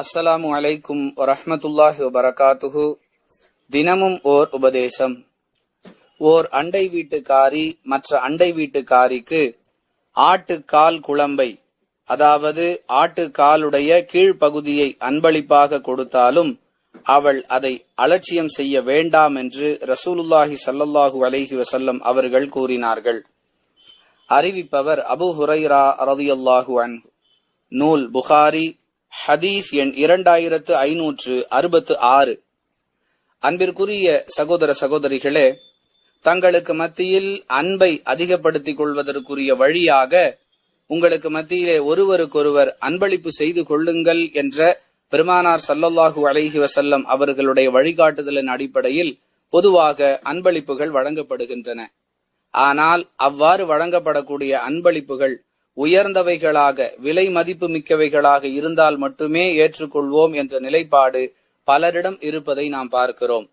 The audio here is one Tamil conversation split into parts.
அஸ்ஸலாமு அலைக்கும் வரஹமத்துல்லாஹி வபரகாத்துஹு. தினமும் ஓர் உபதேசம். ஓர் அண்டை வீட்டுக்காரி மற்ற அண்டை வீட்டுக்காரிக்கு ஆட்டுக்கால் குழம்பை அதாவது ஆட்டுக்காலுடைய கீழ்ப்பகுதியை அன்பளிப்பாக கொடுத்தாலும் அவள் அதை அலட்சியம் செய்ய வேண்டாம் என்று ரசூலுல்லாஹி ஸல்லல்லாஹு அலைஹி வசல்லம் அவர்கள் கூறினார்கள். அறிவிப்பவர் அபு ஹுரைரா ரதியல்லாஹு அன் நூல் புகாரி ஹதீஸ் எண் இரண்டாயிரத்து ஐநூற்று அறுபத்து ஆறு. அன்பிற்குரிய சகோதர சகோதரிகளே தங்களுக்கு மத்தியில் அன்பை அதிகப்படுத்திக் கொள்வதற்குரிய வழியாக உங்களுக்கு மத்தியிலே ஒருவருக்கொருவர் அன்பளிப்பு செய்து கொள்ளுங்கள் என்ற பெருமானார் சல்லல்லாஹு அலைஹி வசல்லம் அவர்களுடைய வழிகாட்டுதலின் அடிப்படையில் பொதுவாக அன்பளிப்புகள் வழங்கப்படுகின்றன. ஆனால் அவ்வாறு வழங்கப்படக்கூடிய அன்பளிப்புகள் உயர்ந்தவைகளாக விலை மதிப்பு மிக்கவைகளாக இருந்தால் மட்டுமே ஏற்றுக்கொள்வோம் என்ற நிலைப்பாடு பலரிடம் இருப்பதை நாம் பார்க்கிறோம்.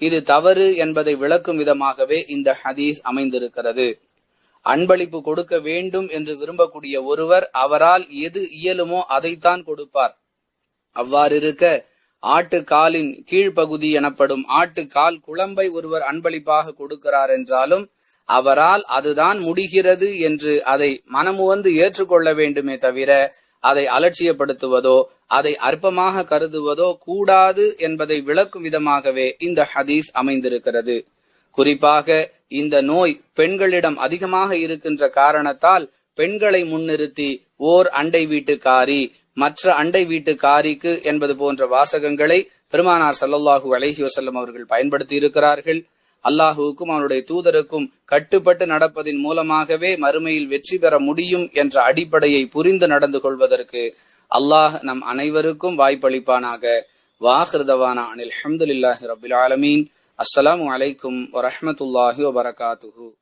இது தவறு என்பதை விளக்கும் விதமாகவே இந்த ஹதீஸ் அமைந்திருக்கிறது. அன்பளிப்பு கொடுக்க வேண்டும் என்று விரும்பக்கூடிய ஒருவர் அவரால் எது இயலுமோ அதைத்தான் கொடுப்பார். அவ்வாறிருக்க ஆட்டுக்காலின் ஆட்டு காலின் கீழ்ப்பகுதி எனப்படும் ஆட்டு கால் குழம்பை ஒருவர் அன்பளிப்பாக கொடுக்கிறார் என்றாலும் அவரால் அதுதான் முடிகிறது என்று அதை மனமுவந்து ஏற்றுக்கொள்ள வேண்டுமே தவிர அதை அலட்சியப்படுத்துவதோ அதை அற்பமாக கருதுவதோ கூடாது என்பதை விளக்கும் விதமாகவே இந்த ஹதீஸ் அமைந்திருக்கிறது. குறிப்பாக இந்த நோய் பெண்களிடம் அதிகமாக இருக்கின்ற காரணத்தால் பெண்களை முன்னிறுத்தி ஓர் அண்டை வீட்டுக்காரி மற்ற அண்டை வீட்டுக்காரிக்கு என்பது போன்ற வாசகங்களை பெருமானார் சல்லல்லாஹூ அலஹி வசல்லம் அவர்கள் பயன்படுத்தி இருக்கிறார்கள் அல்லாஹுவுக்கும் அவனுடைய தூதருக்கும் கட்டுப்பட்டு நடப்பதின் மூலமாகவே மறுமையில் வெற்றி பெற முடியும் என்ற அடிப்படையை புரிந்து நடந்து கொள்வதற்கு அல்லாஹ் நம் அனைவருக்கும் வாய்ப்பளிப்பானாக. வாஹிருதவானா அனில் அஹமதுல்லாஹி ரபுல் ஆலமீன். அஸ்லாம் வலைக்கும் வரமத்துல்லாஹி வபரகாத்துஹு.